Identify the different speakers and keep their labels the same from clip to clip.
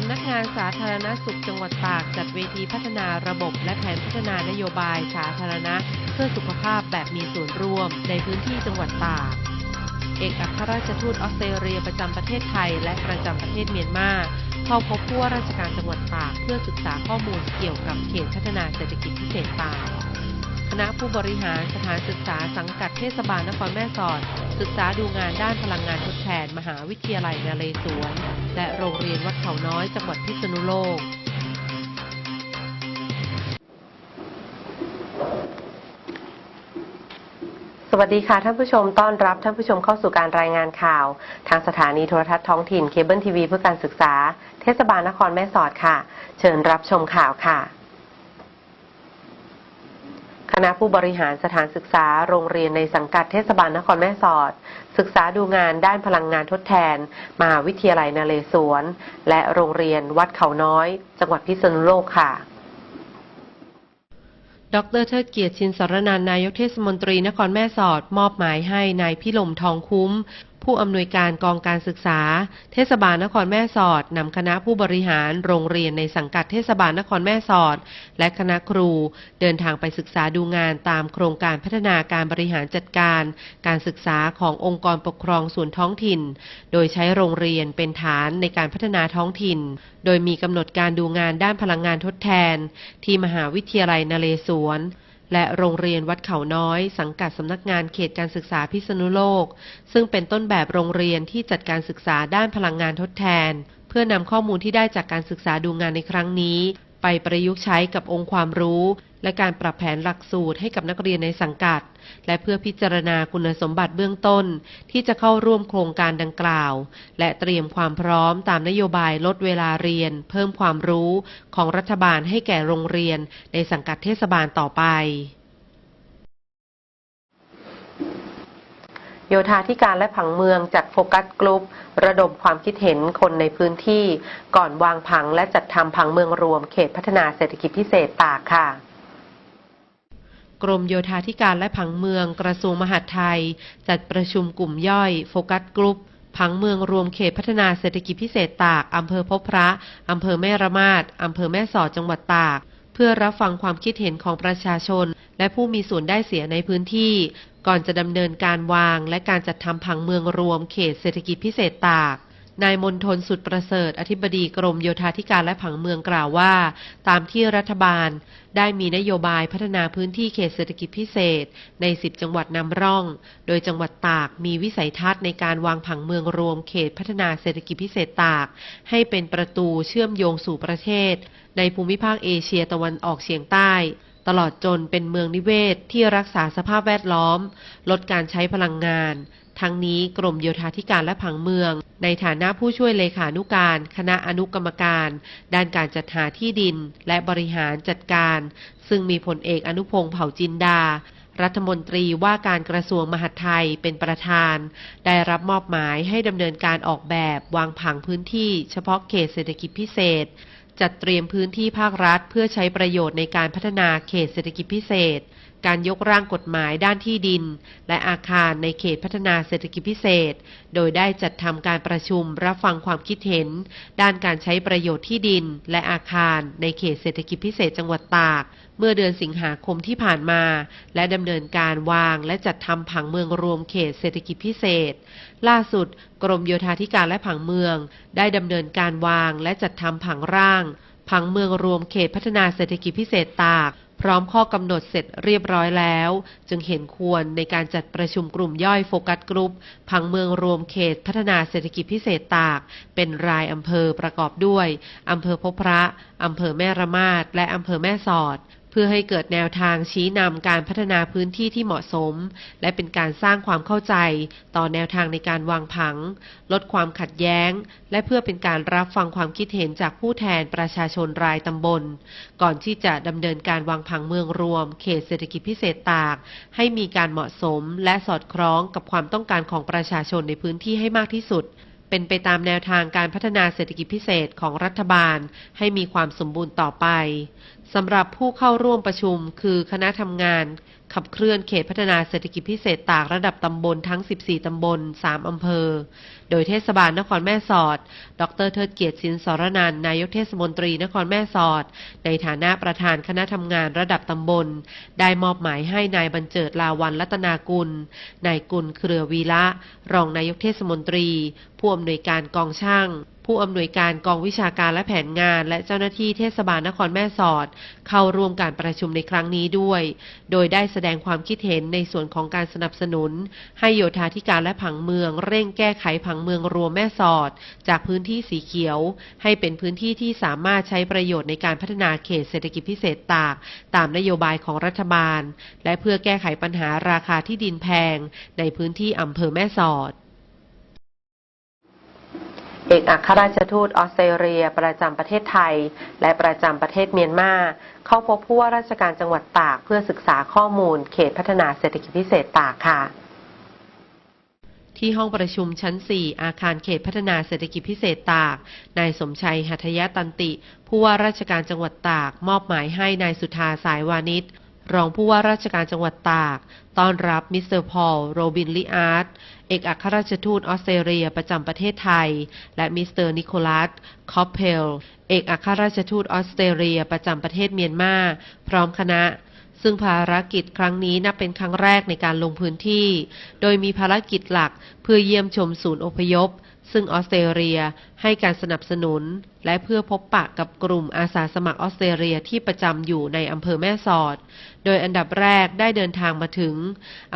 Speaker 1: สำนักงานสาธารณสุขจังหวัดตากจัดเวทีพัฒนาระบบและแผนพัฒนานโยบายสาธารณะ เพื่อสุขภาพแบบมีส่วนร่วมในพื้นที่จังหวัดตาก เอกอัครราชทูตออสเตรเลียประจำประเทศไทยและประจำประเทศเมียนมาเข้าพบผู้ว่าราชการจังหวัดตากเพื่อศึกษาข้อมูลเกี่ยวกับเขตพัฒนาเศรษฐกิจพิเศษตาก ณะผู้บริหารสถานศึกษาสังกัดเทศบาลนครแม่สอด ศึกษาดูงานด้านพลังงานทดแทน มหาวิทยาลัยนเรศวร และโรงเรียนวัดเขาน้อยจังหวัดพิษณุโลกสวัสดีค่ะท่านผู้ชมต้อนรับท่านผู้ชมเข้าสู่การรายงานข่าว ทางสถานีโทรทัศน์ท้องถิ่นเคเบิลทีวีเพื่อการศึกษา เทศบาลนครแม่สอดค่ะ เชิญรับชมข่าวค่ะ คณะผู้บริหารสถานศึกษาโรงเรียนในสังกัดเทศบาลนครแม่สอด ศึกษาดูงานด้านพลังงานทดแทน มหาวิทยาลัยนเรศวรและโรงเรียนวัดเขาน้อย จังหวัดพิษณุโลกค่ะดรเทิดเกียรติชินสรนันนายกเทศมนตรีนครแม่สอด มอบหมายให้นายพิลมทองคุ้ม ผู้อำนวยการกองการศึกษา เทศบาลนครแม่สอดนำคณะผู้บริหารโรงเรียนในสังกัดเทศบาลนครแม่สอด และคณะครู เดินทางไปศึกษาดูงานตามโครงการพัฒนาการบริหารจัดการ การศึกษาขององค์กรปกครองส่วนท้องถิ่น โดยใช้โรงเรียนเป็นฐานในการพัฒนาท้องถิ่น โดยมีกำหนดการดูงานด้านพลังงานทดแทน ที่มหาวิทยาลัยนเรศวร และโรงเรียนวัดเขาน้อย สังกัดสำนักงานเขตการศึกษาพิษณุโลก ซึ่งเป็นต้นแบบโรงเรียนที่จัดการศึกษาด้านพลังงานทดแทน เพื่อนำข้อมูลที่ได้จากการศึกษาดูงานในครั้งนี้ ไปประยุกต์ใช้กับองค์ความรู้ และการปรับแผนหลักสูตรให้กับนักเรียนในสังกัด และเพื่อพิจารณาคุณสมบัติเบื้องต้น ที่จะเข้าร่วมโครงการดังกล่าว และเตรียมความพร้อมตามนโยบายลดเวลาเรียน เพิ่มความรู้ของรัฐบาลให้แก่โรงเรียน ในสังกัดเทศบาลต่อไปโยธาธิการและผังเมืองจัดโฟกัสกลุ่มระดมความคิดเห็นคนในพื้นที่ ก่อนวางผังและจัดทำผังเมืองรวมเขตพัฒนาเศรษฐกิจพิเศษตากค่ะ กรมโยธาธิการและผังเมือง กระทรวงมหาดไทย จัดประชุมกลุ่มย่อยโฟกัสกลุ่มผังเมืองรวมเขตพัฒนาเศรษฐกิจพิเศษตาก อำเภอพบพระ อำเภอแม่ระมาดอำเภอแม่สอดจังหวัดตาก เพื่อรับฟังความคิดเห็นของประชาชน และผู้มีส่วนได้เสียในพื้นที่ ก่อนจะดำเนินการวาง และการจัดทำผังเมืองรวมเขตเศรษฐกิจพิเศษตาก นายมนทนสุดประเสริฐ อธิบดีกรมโยธาธิการและผังเมืองกล่าวว่า ตามที่รัฐบาลได้มีนโยบายพัฒนาพื้นที่เขตเศรษฐกิจพิเศษ ใน 10 จังหวัดนำร่อง โดยจังหวัดตากมีวิสัยทัศน์ในการวางผังเมืองรวมเขตพัฒนาเศรษฐกิจพิเศษตาก ให้เป็นประตูเชื่อมโยงสู่ประเทศ ในภูมิภาคเอเชียตะวันออกเฉียงใต้ ตลอดจนเป็นเมืองนิเวศที่รักษาสภาพแวดล้อม ลดการใช้พลังงาน ทั้งนี้กรมโยธาธิการและผังเมือง ในฐานะผู้ช่วยเลขานุการ คณะอนุกรรมการ ด้านการจัดหาที่ดิน และบริหารจัดการ ซึ่งมีผลเอกอนุพงศ์เผ่าจินดา รัฐมนตรีว่าการกระทรวงมหาดไทยเป็นประธาน ได้รับมอบหมายให้ดำเนินการออกแบบวางผังพื้นที่ เฉพาะเขตเศรษฐกิจพิเศษ จัดเตรียมพื้นที่ภาครัฐ เพื่อใช้ประโยชน์ในการพัฒนาเขตเศรษฐกิจพิเศษ การยกร่างกฎหมายด้านที่ดิน และอาคารในเขตพัฒนาเศรษฐกิจพิเศษ โดยได้จัดทำการประชุมรับฟังความคิดเห็น ด้านการใช้ประโยชน์ที่ดิน และอาคารในเขตเศรษฐกิจพิเศษจังหวัดตาก เมื่อเดือนสิงหาคมที่ผ่านมา และดำเนินการวางและจัดทำผังเมืองรวมเขตเศรษฐกิจพิเศษ ล่าสุด กรมโยธาธิการและผังเมือง ได้ดำเนินการวางและจัดทำผังร่างผังเมืองรวมเขตพัฒนาเศรษฐกิจพิเศษตาก พร้อมข้อกำหนดเสร็จเรียบร้อยแล้ว จึงเห็นควรในการจัดประชุมกลุ่มย่อยโฟกัสกรุ๊ปพังเมืองรวมเขตพัฒนาเศรษฐกิจพิเศษตาก เป็นรายอำเภอประกอบด้วยอำเภอพบพระอำเภอแม่ระมาดและอำเภอแม่สอด พื่อให้เกิดแนวทางชี้นำการพัฒนาพื้นที่ที่เหมาะสม และเป็นการสร้างความเข้าใจต่อแนวทางในการวางผัง ลดความขัดแย้ง และเพื่อเป็นการรับฟังความคิดเห็นจากผู้แทนประชาชนรายตำบล ก่อนที่จะดำเนินการวางผังเมืองรวม เขตเศรษฐกิจพิเศษตาก ให้มีการเหมาะสมและสอดคล้องกับความต้องการของประชาชนในพื้นที่ให้มากที่สุด เป็นไปตามแนวทางการพัฒนาเศรษฐกิจพิเศษของรัฐบาลให้มีความสมบูรณ์ต่อไปสำหรับผู้เข้าร่วมประชุมคือคณะทำงาน ขับเคลื่อนเขตพัฒนาเศรษฐกิจพิเศษตากระดับตำบลทั้ง 14 ตำบล 3 อำเภอ โดยเทศบาลนครแม่สอด ดรเทิดเกียรติสินสรนันนายกเทศมนตรีนครแม่สอด ในฐานะประธานคณะทำงานระดับตำบล ได้มอบหมายให้นายบรรเจิดลาวันรัตนากุล นายกุลเครือวีระรองนายกเทศมนตรี ผู้อำนวยการกองช่าง ผู้อำนวยการกองวิชาการและแผนงาน และเจ้าหน้าที่เทศบาลนครแม่สอด เข้าร่วมการประชุมในครั้งนี้ด้วย โดยได้แสดงความคิดเห็นในส่วนของการสนับสนุน ให้โยธาธิการและผังเมือง เร่งแก้ไขผังเมืองรวมแม่สอด จากพื้นที่สีเขียว ให้เป็นพื้นที่ที่สามารถใช้ประโยชน์ในการพัฒนาเขตเศรษฐกิจพิเศษตาก ตามนโยบายของรัฐบาล และเพื่อแก้ไขปัญหาราคาที่ดินแพง ในพื้นที่อำเภอแม่สอด เอกอัครราชทูตออสเตรเลีย ประจำประเทศไทย และประจำประเทศเมียนมา เข้าพบผู้ว่าราชการจังหวัดตากเพื่อศึกษาข้อมูล เขตพัฒนาเศรษฐกิจพิเศษตากค่ะ ที่ห้องประชุมชั้น 4 อาคารเขตพัฒนาเศรษฐกิจพิเศษตาก นายสมชัยหัตยตันติ ผู้ว่าราชการจังหวัดตาก มอบหมายให้นายสุธาสายวานิช รองผู้ว่าราชการจังหวัดตาก ต้อนรับมิสเตอร์พอล โรบินลิอาร์ต เอกอัครราชทูตออสเตรเลียประจำประเทศไทย และมิสเตอร์นิโคลัส คอปเพล เอกอัครราชทูตออสเตรเลียประจำประเทศเมียนมา พร้อมคณะซึ่งภารกิจครั้งนี้นับเป็นครั้งแรกในการลงพื้นที่ โดยมีภารกิจหลักเพื่อเยี่ยมชมศูนย์อพยพ ซึ่งออสเตรเลียให้การสนับสนุน และเพื่อพบปะกับกลุ่มอาสาสมัครออสเตรเลียที่ประจำอยู่ในอำเภอแม่สอด โดยอันดับแรกได้เดินทางมาถึง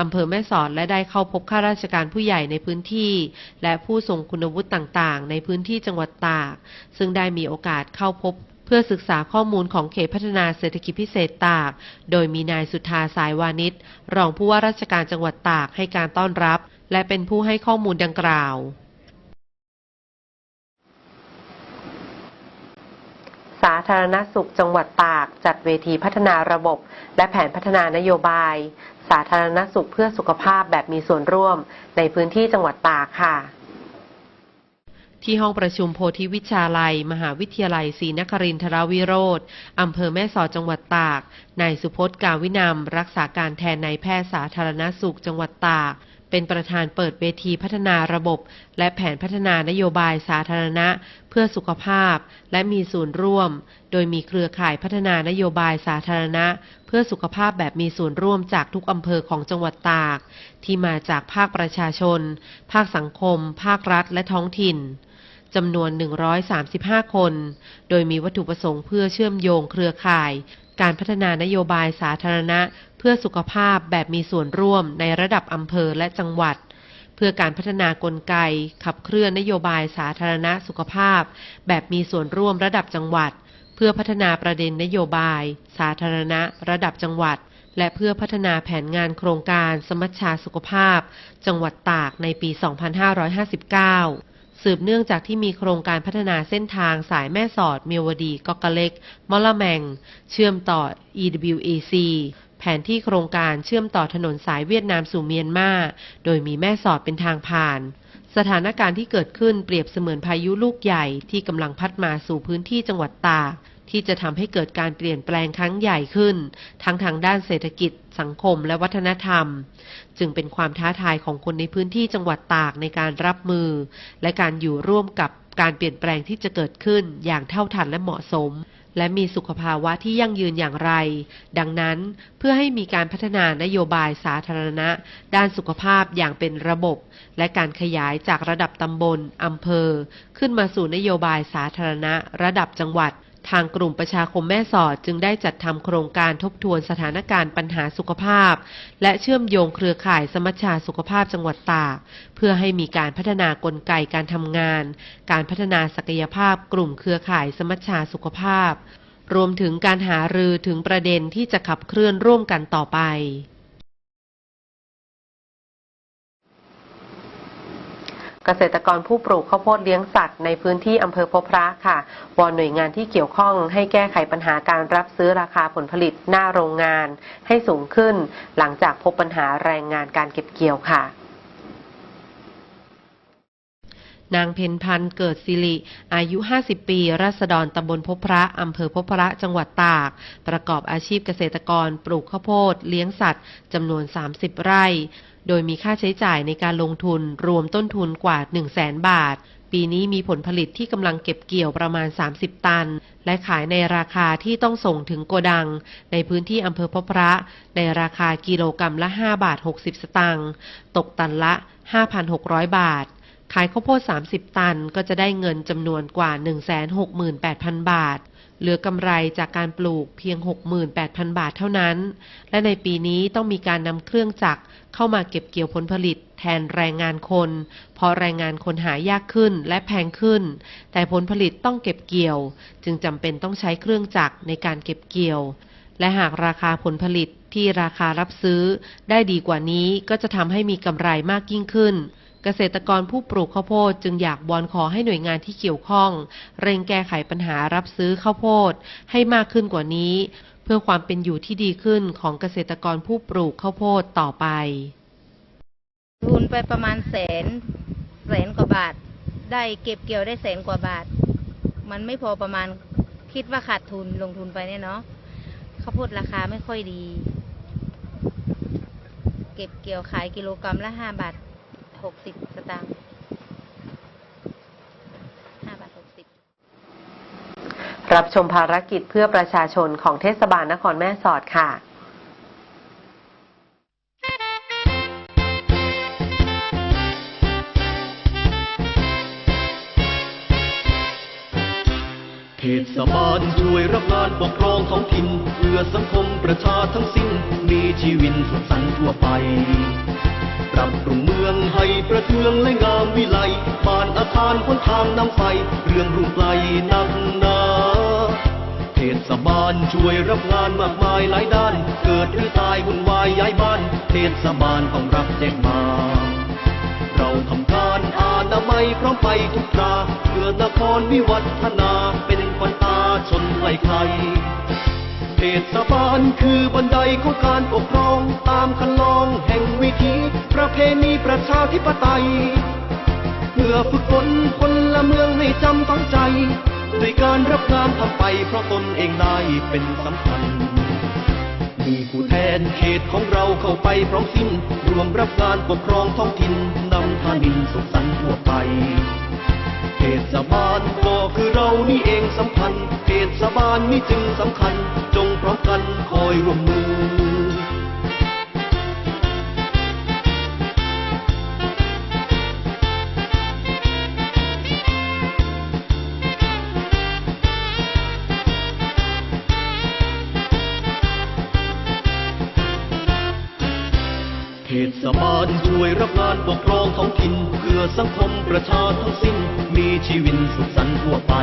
Speaker 1: อำเภอแม่สอดและได้เข้าพบข้าราชการผู้ใหญ่ในพื้นที่ และผู้ทรงคุณวุฒิต่างๆ ในพื้นที่จังหวัดตาก ซึ่งได้มีโอกาสเข้าพบเพื่อศึกษาข้อมูลของเขตพัฒนาเศรษฐกิจพิเศษตาก โดยมีนายสุธาสายวานิชรองผู้ว่าราชการจังหวัดตากให้การต้อนรับ และเป็นผู้ให้ข้อมูลดังกล่าว สาธารณสุขจังหวัดตาก จัดเวทีพัฒนาระบบ และแผนพัฒนานโยบาย สาธารณสุขเพื่อสุขภาพแบบมีส่วนร่วม ในพื้นที่จังหวัดตากค่ะ ที่ห้องประชุมโพธิวิชาลัย มหาวิทยาลัยศรีนครินทรวิโรธอำเภอแม่สอดจังหวัดตากนายสุพจน์กาวินำรักษาการแทนนายแพทย์สาธารณสุขจังหวัดตาก เป็นประธานเปิดเวทีพัฒนาระบบ และแผนพัฒนานโยบายสาธารณะ เพื่อสุขภาพ และมีส่วนร่วม โดยมีเครือข่ายพัฒนานโยบายสาธารณะ เพื่อสุขภาพแบบมีส่วนร่วมจากทุกอำเภอของจังหวัดตาก ที่มาจากภาคประชาชน ภาคสังคม ภาครัฐ และท้องถิ่นจำนวน 135 คน โดยมีวัตถุประสงค์เพื่อเชื่อมโยงเครือข่าย การพัฒนานโยบายสาธารณะ เพื่อสุขภาพแบบมีส่วนร่วมในระดับอำเภอและจังหวัด เพื่อการพัฒนากลไก ขับเคลื่อนนโยบายสาธารณสุขภาพ แบบมีส่วนร่วมระดับจังหวัด เพื่อพัฒนาประเด็นนโยบาย สาธารณะ ระดับจังหวัด และเพื่อพัฒนาแผนงานโครงการสมัชชาสุขภาพ จังหวัดตากในปี 2559สืบเนื่องจากที่มีโครงการพัฒนาเส้นทางสายแม่สอดเมียวดีกอกะเล็กมอละแมง เชื่อมต่อ EWAC แผนที่โครงการเชื่อมต่อถนนสายเวียดนามสู่เมียนมา โดยมีแม่สอดเป็นทางผ่าน สถานการณ์ที่เกิดขึ้นเปรียบเสมือนพายุลูกใหญ่ที่กำลังพัดมาสู่พื้นที่จังหวัดตากที่จะทำให้เกิดการเปลี่ยนแปลงครั้งใหญ่ขึ้น ทั้งทางด้านเศรษฐกิจ สังคมและวัฒนธรรม จึงเป็นความท้าทายของคนในพื้นที่จังหวัดตากในการรับมือ และการอยู่ร่วมกับการเปลี่ยนแปลงที่จะเกิดขึ้นอย่างเท่าทันและเหมาะสม และมีสุขภาวะที่ยั่งยืนอย่างไร ดังนั้นเพื่อให้มีการพัฒนานโยบายสาธารณะ ด้านสุขภาพอย่างเป็นระบบ และการขยายจากระดับตำบลอำเภอ ขึ้นมาสู่นโยบายสาธารณะ ระดับจังหวัด ทางกลุ่มประชาคมแม่สอดจึงได้จัดทำโครงการทบทวนสถานการณ์ปัญหาสุขภาพ และเชื่อมโยงเครือข่ายสมัชชาสุขภาพจังหวัดตากเพื่อให้มีการพัฒนากลไกการทำงาน การพัฒนาศักยภาพ กลุ่มเครือข่ายสมัชชาสุขภาพ รวมถึงการหารือถึงประเด็นที่จะขับเคลื่อนร่วมกันต่อไป เกษตรกรผู้ปลูกข้าวโพดเลี้ยงสัตว์ในพื้นที่อำเภอพบพระค่ะวอนหน่วยงานที่เกี่ยวข้องให้แก้ไขปัญหาการรับซื้อราคาผลผลิตหน้าโรงงาน ให้สูงขึ้น หลังจากพบปัญหาแรงงานการเก็บเกี่ยวค่ะ นางเพนพันธ์เกิดสิริ อายุ 50 ปี ราษฎรตำบลพบพระอำเภอพบพระจังหวัดตาก ประกอบอาชีพเกษตรกร ปลูกข้าวโพด เลี้ยงสัตว์จำนวน 30 ไร่ โดยมีค่าใช้จ่ายในการลงทุนรวมต้นทุนกว่า 1 0 0 0 0แสนบาท ปีนี้มีผลผลิตที่กำลังเก็บเกี่ยวประมาณ 30 ตัน และขายในราคาที่ต้องส่งถึงโกดัง ในพื้นที่อำเภอพบพระ ในราคากิโลกรรัมละ 5 บาท 60 สตางค์ ตกตันละ 5,600 บาท ขายข้าวโพด 30 ตันก็จะได้เงินจำนวนกว่า 168,000 บาท เหลือกำไรจากการปลูกเพียง 68,000 บาทเท่านั้น และในปีนี้ต้องมีการนำเครื่องจักรเข้ามาเก็บเกี่ยวผลผลิตแทนแรงงานคน เพราะแรงงานคนหายากขึ้นและแพงขึ้น แต่ผลผลิตต้องเก็บเกี่ยว จึงจำเป็นต้องใช้เครื่องจักรในการเก็บเกี่ยว และหากราคาผลผลิตที่ราคารับซื้อได้ดีกว่านี้ก็จะทำให้มีกำไรมากยิ่งขึ้น เกษตรกรผู้ปลูกข้าวโพดจึงอยากวอนขอให้หน่วยงานที่เกี่ยวข้อง เร่งแก้ไขปัญหารับซื้อข้าวโพดให้มากขึ้นกว่านี้ เพื่อความเป็นอยู่ที่ดีขึ้นของเกษตรกรผู้ปลูกข้าวโพดต่อไป
Speaker 2: ทุนไปประมาณแสนแสนกว่าบาท ได้เก็บเกี่ยวได้แสนกว่าบาท มันไม่พอประมาณคิดว่าขาดทุนลงทุนไปเนี่ยเนาะข้าวโพดราคาไม่ค่อยดี เก็บเกี่ยวขายกิโลกรรัมละห้าบาท หกสิบสตางค์ห้าบาทหกสิบ
Speaker 1: รับชมภารกิจเพื่อประชาชนของเทศบาลนครแม่สอดค่ะ
Speaker 3: เทศบาลช่วยรับงานปกครองท้องถิ่นเพื่อสังคมประชาทั้งสิ้น มีชีวิตสุขสันต์ทั่วไป ปรับปรุงเมืองให้ประเทืองและงามวิไลบ้านอาคารคนทางน้ำไฟ เรื่องรุ่งไกลนักนาเทศบาลช่วยรับงานมากมายหลายด้าน เกิดหรือตายวุ่นวายย้ายบ้าน เทศบาลต้องรับแจ้งมาเราทำการอานาไมัยพร้อมไปทุกคราเพื่อนครวิวัฒนาเป็นควันตาชนไกลใครเทศบาลคือบันไดของการปกครองตามคันลองแห่งวิถี ประเพณีประชาธิปไตย เพื่อฝึกฝนคนละเมืองให้จำฝังใจ ด้วยการรับงานทำไปเพราะตนเองได้เป็นสำคัญ มีผู้แทนเขตของเราเข้าไปพร้อมสิ้น รวมรับงานปกครองท้องถิ่นนำทานินสุขสันต์ทั่วไปเทศบาลก็คือเรานี่เองสำคัญเทศบาลนี่จึงสำคัญ จงพร้อมกันคอยร่วมมือ ช่วยรับงานปกครองท้องถิ่นเพื่อสังคมประชาทั้งสิ้น มีชีวิตสุขสันต์ทั่วไป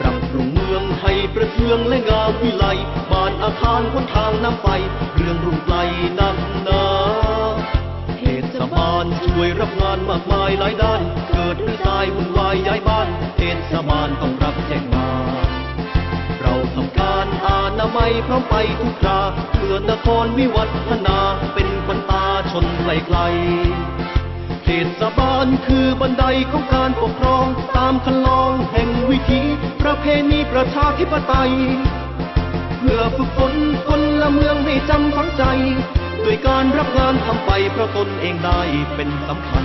Speaker 3: ปรับปรุงเมืองให้ประเทืองและงามวิไลบ้านอาคารคนทางน้ำไฟเรื่องรุ่งไกลนักหนาเทศบาลช่วยรับงานมากมายหลายด้าน เกิดหรือตายวุ่นวายย้ายบ้าน เทศบาลต้องรับแจ้งมา นามัยพร้อมไปทุกคราเพื่อนครวิวัฒนาเป็นควันตาชนไกลไกลๆเทศบาลคือบันไดของการปกครอง ตามคันลองแห่งวิถีประเพณีประชาธิปไตย เพื่อฝึกฝนคนละเมืองให้จำฝังใจ ด้วยการรับงานทำไปเพราะตนเองได้เป็นสำคัญ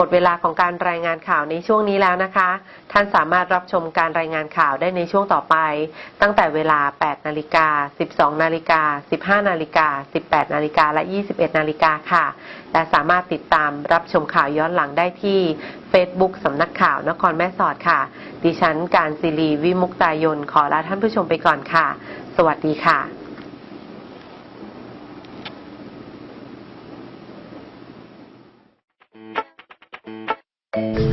Speaker 1: มดเวลาของการรายงานข่าวในช่วงนี้แล้วนะคะ ท่านสามารถรับชมการรายงานข่าวได้ในช่วงต่อไป ตั้งแต่เวลา 8 นาฬิกา 12 นาฬิกา 15 นาฬิกา 18 นาฬิกา และ 21 นาฬิกาค่ะ และสามารถติดตามรับชมข่าวย้อนหลังได้ที่ Facebook สำนักข่าวนครแม่สอดค่ะ ดิฉันการศิรีวิมุกตายนขอลาท่านผู้ชมไปก่อนค่ะ สวัสดีค่ะ thank you